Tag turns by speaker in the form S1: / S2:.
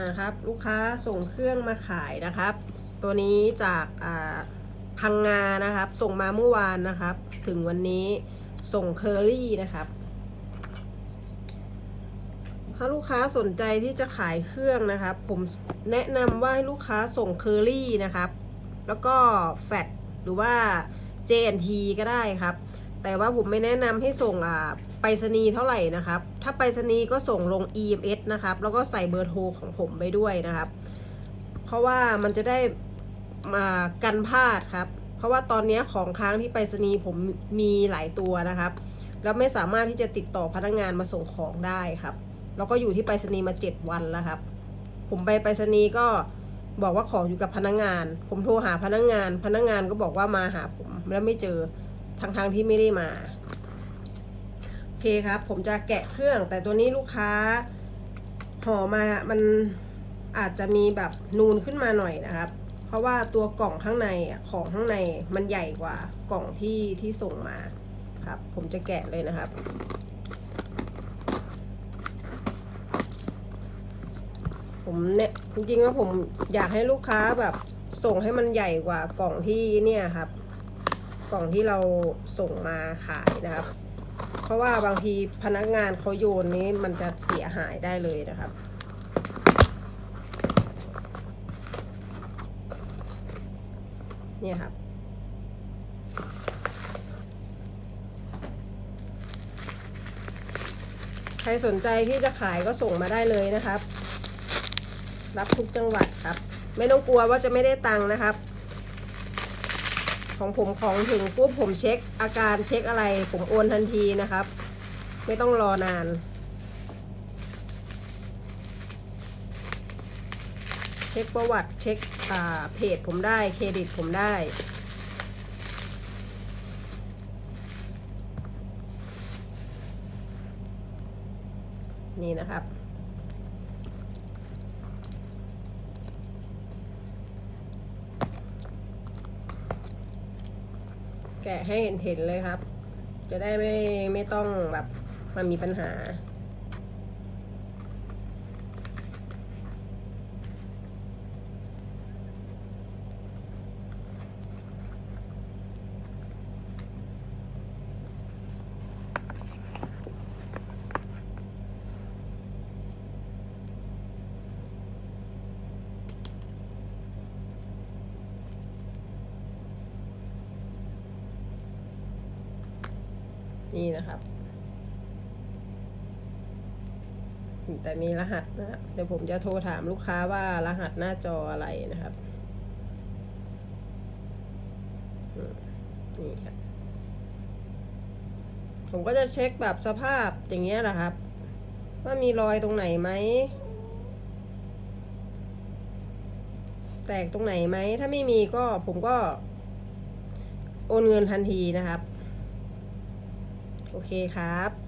S1: นะครับลูกค้าส่งเครื่องมาขายนะครับ ตัวนี้จากพังงานะครับ ส่งมาเมื่อวานนะครับ ถึงวันนี้ส่งเคอรี่นะครับ ถ้าลูกค้าสนใจที่จะขายเครื่องนะครับ ผมแนะนำว่าให้ลูกค้าส่งเคอรี่นะครับ แล้วก็แฟดหรือว่า JNT ก็ได้ครับ แต่ว่าผมไม่แนะนำให้ส่งอ่าไปรษณีย์เท่าไหร่นะครับ ถ้าไปรษณีย์ก็ส่งลง EMS นะครับ แล้วก็ใส่เบอร์โทรของผมไปด้วยนะครับ เพราะว่ามันจะได้มากันพลาดครับ เพราะว่าตอนนี้ของค้างที่ไปรษณีย์ผมมีหลายตัวนะครับ แล้วไม่สามารถที่จะติดต่อพนักงานมาส่งของได้ครับ แล้วก็อยู่ที่ไปรษณีย์มาเจ็ดวันแล้วครับ ผมไปไปรษณีย์ก็บอกว่าของอยู่กับพนักงาน ผมโทรหาพนักงาน พนักงานก็บอกว่ามาหาผมแล้วไม่เจอ ทั้งทางๆที่ไม่ได้มา โอเคครับ ผมจะแกะเครื่อง แต่ตัวนี้ลูกค้าห่อมา มันอาจจะมีแบบนูนขึ้นมาหน่อยนะครับ เพราะว่าตัวกล่องข้างในของข้างในมันใหญ่กว่ากล่องที่ที่ส่งมาครับ ผมจะแกะเลยนะครับผมเนี่ยจริงๆว่าผมอยากให้ลูกค้าแบบส่งให้มันใหญ่กว่ากล่องที่เนี่ยครับ กล่องที่เราส่งมาขายนะครับ เพราะว่าบางทีพนักงานเขาโยนนี้มันจะเสียหายได้เลยนะครับเนี่ยครับใครสนใจที่จะขายก็ส่งมาได้เลยนะครับ รับทุกจังหวัดครับ ไม่ต้องกลัวว่าจะไม่ได้ตังค์นะครับ ของผมของถึงปุ๊บผมเช็คอาการเช็คอะไร ผมโอนทันทีนะครับ ไม่ต้องรอนาน เช็คประวัติเช็คอ่าเพจผมได้เครดิตผมได้นี่นะครับ แกะให้เห็นเห็นเลยครับ จะได้ไม่ไม่ต้องแบบมันมีปัญหา นี่นะครับ แต่มีรหัสนะครับเดี๋ยวผมจะโทรถามลูกค้าว่ารหัสหน้าจออะไรนะครับ นี่ครับ ผมก็จะเช็คแบบสภาพอย่างเงี้ยแหละครับ ว่ามีรอยตรงไหนไหมแตกตรงไหนไหม ถ้าไม่มีก็ผมก็โอนเงินทันทีนะครับ โอเคครับ